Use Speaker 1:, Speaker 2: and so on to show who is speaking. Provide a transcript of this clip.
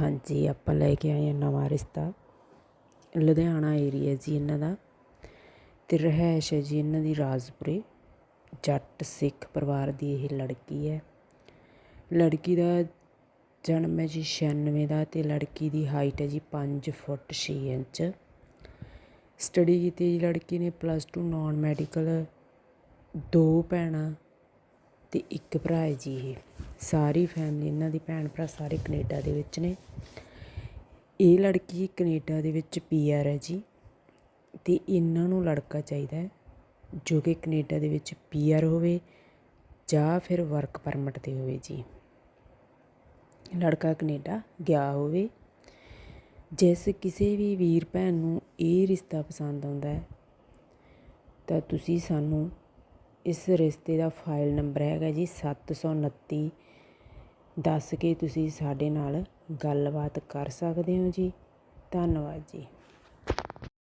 Speaker 1: ਹਾਂਜੀ, ਆਪਾਂ ਲੈ ਕੇ ਆਏ ਹਾਂ ਨਵਾਂ ਰਿਸ਼ਤਾ। ਲੁਧਿਆਣਾ ਏਰੀਆ ਜੀ ਇਹਨਾਂ ਦਾ। ਅਤੇ ਰਿਹਾਇਸ਼ ਹੈ ਜੀ ਇਹਨਾਂ ਦੀ ਰਾਜਪੁਰੇ। ਜੱਟ ਸਿੱਖ ਪਰਿਵਾਰ ਦੀ ਇਹ ਲੜਕੀ ਹੈ। ਲੜਕੀ ਦਾ ਜਨਮ ਹੈ ਜੀ ਛਿਆਨਵੇਂ ਦਾ ਅਤੇ ਲੜਕੀ ਦੀ ਹਾਈਟ ਹੈ ਜੀ ਪੰਜ ਫੁੱਟ ਛੇ ਇੰਚ। ਸਟੱਡੀ ਕੀਤੀ ਜੀ ਲੜਕੀ ਨੇ ਪਲੱਸ ਟੂ ਨਾਨ ਮੈਡੀਕਲ ਦੋ ਭੈਣਾਂ ਅਤੇ ਇੱਕ ਭਰਾ ਹੈ ਜੀ ਇਹ। ਸਾਰੀ ਫੈਮਿਲੀ ਇਹਨਾਂ ਦੀ ਭੈਣ ਭਰਾ ਸਾਰੇ ਕੈਨੇਡਾ ਦੇ ਵਿੱਚ ਨੇ। ਇਹ ਲੜਕੀ ਕੈਨੇਡਾ ਦੇ ਵਿੱਚ ਪੀਆਰ ਹੈ ਜੀ। ਅਤੇ ਇਹਨਾਂ ਨੂੰ ਲੜਕਾ ਚਾਹੀਦਾ ਹੈ ਜੋ ਕਿ ਕੈਨੇਡਾ ਦੇ ਵਿੱਚ ਪੀਆਰ ਹੋਵੇ ਜਾਂ ਫਿਰ ਵਰਕ ਪਰਮਿਟ 'ਤੇ ਹੋਵੇ ਜੀ। ਲੜਕਾ ਕੈਨੇਡਾ ਗਿਆ ਹੋਵੇ। ਜਿਸ ਕਿਸੇ ਵੀ ਵੀਰ ਭੈਣ ਨੂੰ ਇਹ ਰਿਸ਼ਤਾ ਪਸੰਦ ਆਉਂਦਾ ਹੈ, ਤਾਂ ਤੁਸੀਂ ਸਾਨੂੰ ਇਸ ਰਿਸ਼ਤੇ ਦਾ ਫਾਈਲ ਨੰਬਰ ਹੈਗਾ ਜੀ 729 ਦੱਸ ਕੇ ਤੁਸੀਂ ਸਾਡੇ ਨਾਲ ਗੱਲਬਾਤ ਕਰ ਸਕਦੇ ਹੋ ਜੀ। ਧੰਨਵਾਦ ਜੀ।